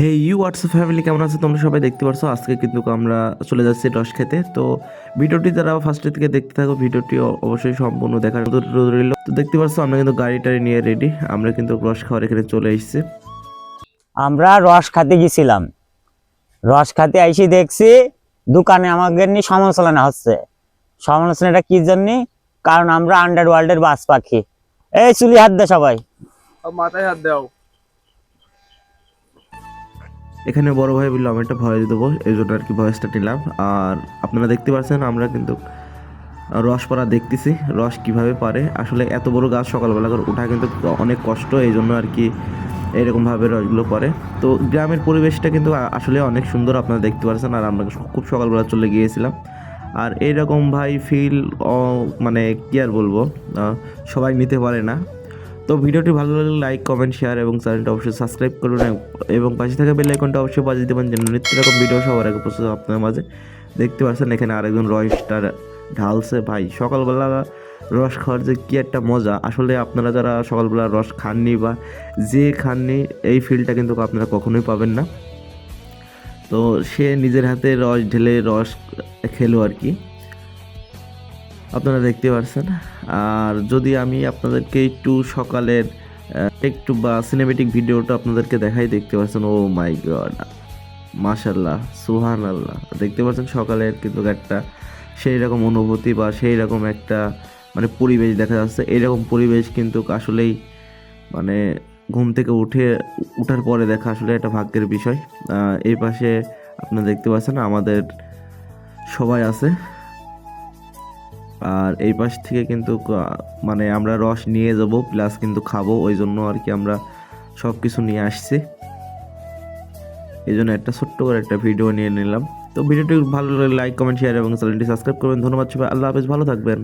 Hey you WhatsApp family কেমন আছে? তোমরা সবাই দেখতে পারছ? আজকে কিন্তু আমরা চলে যাচ্ছি রস খেতে। তো ভিডিওটি যারা ফার্স্টের থেকে দেখতে থাকো ভিডিওটি অবশ্যই সম্পূর্ণ দেখার অনুরোধ রইল। তো দেখতে পারছ আমরা কিন্তু গাড়ি টাড়ি নিয়ে রেডি আমরা কিন্তু রস খাওয়ার এখানে চলে এসেছি। আমরা রস খাতে গেছিলাম। রস খাতে আইসি দেখছি দোকানে আমাদের নিয়ে সমালোচনা হচ্ছে। সমালোচনাটা কি জন্য? কারণ আমরা আন্ডার ওয়ার্ল্ডের বাস পাখি। এই চুলি হাত দে সবাই। মাথায় হাত দাও। এখানে বড় ভাই বলল, আমি একটা ভয়েস দেবো। এই জন্য আর কি ভয়েসটা নিলাম। আর আপনারা দেখতে পাচ্ছেন, আমরা কিন্তু রস পড়া দেখতেছি, রস কীভাবে পারে। আসলে এত বড় গাছ সকালবেলা করে ওঠা কিন্তু অনেক কষ্ট, এই জন্য আর কি এরকমভাবে রসগুলো করে। তো গ্রামের পরিবেশটা কিন্তু আসলে অনেক সুন্দর আপনারা দেখতে পাচ্ছেন আর আমরা খুব সকালবেলা চলে গিয়েছিলাম। আর এরকম ভাই ফিল মানে কি আর বলব সবাই নিতে পারে না। তো ভিডিওটি ভালো লাগলে লাইক কমেন্ট শেয়ার এবং চ্যানেলটা অবশ্যই সাবস্ক্রাইব করুন এবং পাশে থাকা বেল আইকনটা অবশ্যই বাজিয়ে দেবেন যেন নিত্য রকম ভিডিও সবার আগে প্রস্তুত আপনার মাঝে। দেখতে পাচ্ছেন এখানে আরেকজন রয়েস্টার ঢালছে। ভাই, সকালবেলা রস খাওয়ার যে কী একটা মজা। আসলে আপনারা যারা সকালবেলা রস খাননি বা যে খাননি, এই ফিলটা কিন্তু আপনারা কখনোই পাবেন না। তো সে নিজের হাতে রস ঢেলে রস খেলো আর কি। আপনারা দেখতে পাচ্ছেন আর যদি আমি আপনাদেরকে একটু সকালের একটু বা সিনেমেটিক ভিডিওটা আপনাদেরকে দেখাই, দেখতে পাচ্ছেন ও মাই গড মাশাল্লাহ সুহান আল্লাহ দেখতে পাচ্ছেন সকালের কিন্তু একটা সেই রকম অনুভূতি বা সেই রকম একটা মানে পরিবেশ দেখা যাচ্ছে। এইরকম পরিবেশ কিন্তু আসলেই মানে ঘুম থেকে উঠে, উঠার পরে দেখা আসলে একটা ভাগ্যের বিষয়। এই পাশে আপনারা দেখতে পাচ্ছেন আমাদের সবাই আছে। আর এই পাশ থেকে কিন্তু মানে আমরা রস নিয়ে যাব প্লাস কিন্তু খাব, ওই জন্য আর কি আমরা সব কিছু নিয়ে আসছি। এই জন্য একটা ছোট্ট করে একটা ভিডিও নিয়ে নিলাম। তো ভিডিওটি ভালো লাগলে লাইক কমেন্ট শেয়ার এবং চ্যানেলটি সাবস্ক্রাইব করবেন। ধন্যবাদ সবাই। আল্লাহ হাফেজ। ভালো থাকবেন।